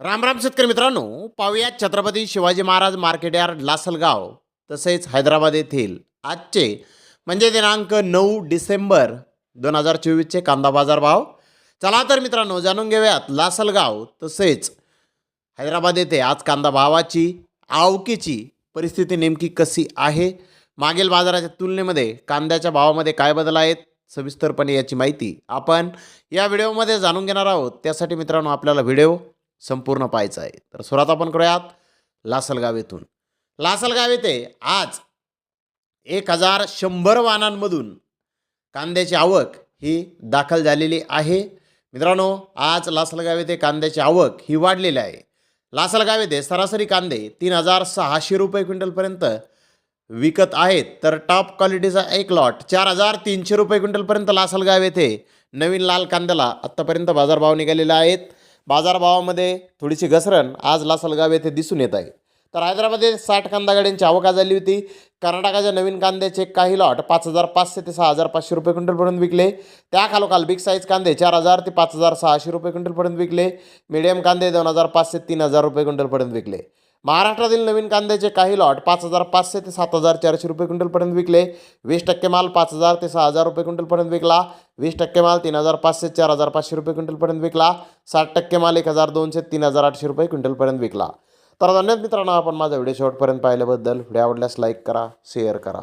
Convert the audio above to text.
राम राम शेतकरी मित्रांनो पाहूया छत्रपती शिवाजी महाराज मार्केट यार्ड लासलगाव तसेच हैदराबाद येथील आजचे म्हणजे दिनांक नऊ डिसेंबर दोन हजार चोवीसचे कांदा बाजार भाव चला तर मित्रांनो जाणून घेऊयात लासलगाव तसेच हैदराबाद येथे आज कांदा भावाची आवकीची परिस्थिती नेमकी कशी आहे? मागील बाजाराच्या तुलनेमध्ये कांद्याच्या भावामध्ये काय बदल आहेत? सविस्तरपणे याची माहिती आपण या व्हिडिओमध्ये जाणून घेणार आहोत. त्यासाठी मित्रांनो आपल्याला व्हिडिओ संपूर्ण पाहायचा आहे. तर सुरुवात आपण करूयात लासलगाव येथून लासलगाव येथे आज एक हजार शंभर वाहनांमधून कांद्याची आवक ही दाखल झालेली आहे. मित्रांनो आज लासलगाव येथे कांद्याची आवक ही वाढलेली आहे. लासलगाव येथे सरासरी कांदे तीन हजार सहाशे रुपये क्विंटलपर्यंत विकत आहेत. तर टॉप क्वालिटीचा एक लॉट चार हजार तीनशे रुपये क्विंटलपर्यंत लासलगाव येथे नवीन लाल कांद्याला आत्तापर्यंत बाजारभाव निघालेले आहेत बाजारभावामध्ये थोडीशी घसरण आज लासलगाव येथे दिसून येत आहे. तर हैदराबादमध्ये साठ कांदा गाड्यांची आवक झाली होती. कर्नाटकाच्या नवीन कांद्याचे काही लॉट पाच हजार पाचशे ते सहा हजार पाचशे रुपये क्विंटलपर्यंत विकले. त्या खालोखाल बिग साईज कांदे चार हजार ते पाच हजार सहाशे रुपये क्विंटलपर्यंत विकले. मिडियम कांदे दोन हजार पाचशे तीन हजार रुपये क्विंटलपर्यंत विकले. महाराष्ट्रातील नवीन कांद्याचे काही लॉट पाच हजार पाचशे ते सात हजार चारशे रुपये क्विंटलपर्यंत विकले. वीस टक्के माल पाच हजार ते सहा हजार रुपये क्विंटलपर्यंत विकला. वीस टक्के माल तीन हजार पाचशे चार हजार पाचशे रुपये क्विंटलपर्यंत विकला. साठ टक्के माल एक हजार दोनशे तीन हजार आठशे रुपये क्विंटलपर्यंत विकला. तर धन्यवाद मित्रांनो आपण माझा व्हिडिओ शेवटपर्यंत पाहिल्याबद्दल. व्हिडिओ आवडल्यास लाईक करा शेअर करा.